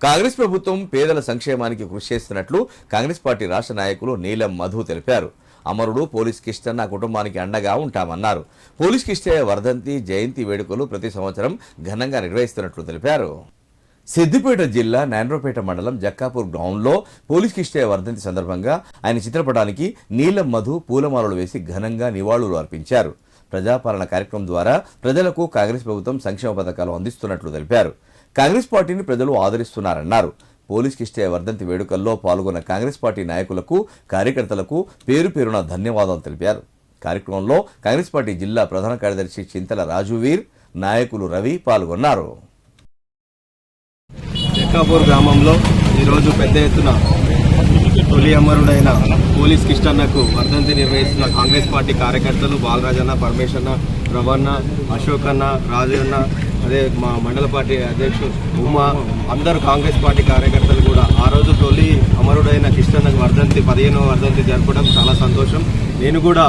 కాంగ్రెస్ ప్రభుత్వం పేదల సంక్షేమానికి కృషి చేస్తున్నట్లు కాంగ్రెస్ పార్టీ రాష్ట్ర నాయకులు నీలం మధు తెలిపారు. అమరుడు పోలీస్ కిష్టన్న కుటుంబానికి అండగా ఉంటామన్నారు. పోలీస్ కిష్టయ్య వర్ధంతి జయంతి వేడుకలు ప్రతి సంవత్సరం ఘనంగా నిర్వహిస్తున్నట్లు తెలిపారు. సిద్దిపేట జిల్లా నాండ్రోపేట మండలం జక్కాపూర్ గ్రౌండ్లో పోలీస్ కిష్టయ్య వర్ధంతి సందర్భంగా ఆయన చిత్రపటానికి నీలం మధు పూలమాలలు వేసి ఘనంగా నివాళులు అర్పించారు. ప్రజాపాలన కార్యక్రమం ద్వారా ప్రజలకు కాంగ్రెస్ ప్రభుత్వం సంక్షేమ పథకాలు అందిస్తున్నట్లు తెలిపారు. కాంగ్రెస్ పార్టీని ప్రజలు ఆదరిస్తున్నారన్నారు. పోలీస్ కిష్టయ్య వర్ధంతి వేడుకల్లో పాల్గొన్న కాంగ్రెస్ పార్టీ నాయకులకు కార్యకర్తలకు పేరు పేరున ధన్యవాదాలు తెలిపారు. కార్యక్రమంలో కాంగ్రెస్ పార్టీ జిల్లా ప్రధాన కార్యదర్శి చింతల రాజువీర్ నాయకులు రవి పాల్గొన్నారు. చెక్కాపూర్ గ్రామంలో ఈరోజు పెద్ద ఎత్తున తొలి అమరుడైన పోలీస్ కిష్టన్నకు వర్ధంతి నిర్వహిస్తున్న కాంగ్రెస్ పార్టీ కార్యకర్తలు బాలరాజన్న పరమేశ్వరన్న రవణ అశోక్ అన్న రాజన్న అదే మా మండల పార్టీ అధ్యక్షుడు ఉమా అందరు కాంగ్రెస్ పార్టీ కార్యకర్తలు కూడా ఆ రోజు తొలి అమరుడైన కిష్టన్నకు వర్ధంతి పదిహేనవ వర్ధంతి జరపడం చాలా సంతోషం. నేను కూడా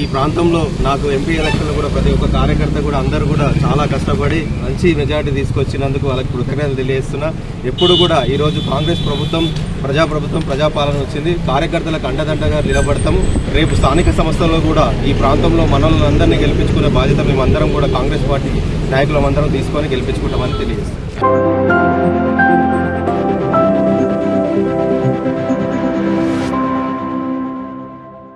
ఈ ప్రాంతంలో నాకు ఎంపీ ఎలక్షన్లో కూడా ప్రతి ఒక్క కార్యకర్త కూడా అందరూ కూడా చాలా కష్టపడి మంచి మెజార్టీ తీసుకొచ్చినందుకు వాళ్ళకి కృతజ్ఞతలు తెలియజేస్తున్నా. ఎప్పుడు కూడా ఈరోజు కాంగ్రెస్ ప్రభుత్వం ప్రజాప్రభుత్వం ప్రజాపాలన వచ్చింది. కార్యకర్తలకు అండదండగా నిలబడతాము. రేపు స్థానిక సంస్థల్లో కూడా ఈ ప్రాంతంలో మనల్ని అందరినీ గెలిపించుకునే బాధ్యత మేమందరం కూడా కాంగ్రెస్ పార్టీ నాయకులమందరం తీసుకొని గెలిపించుకుంటామని తెలియజేస్తాం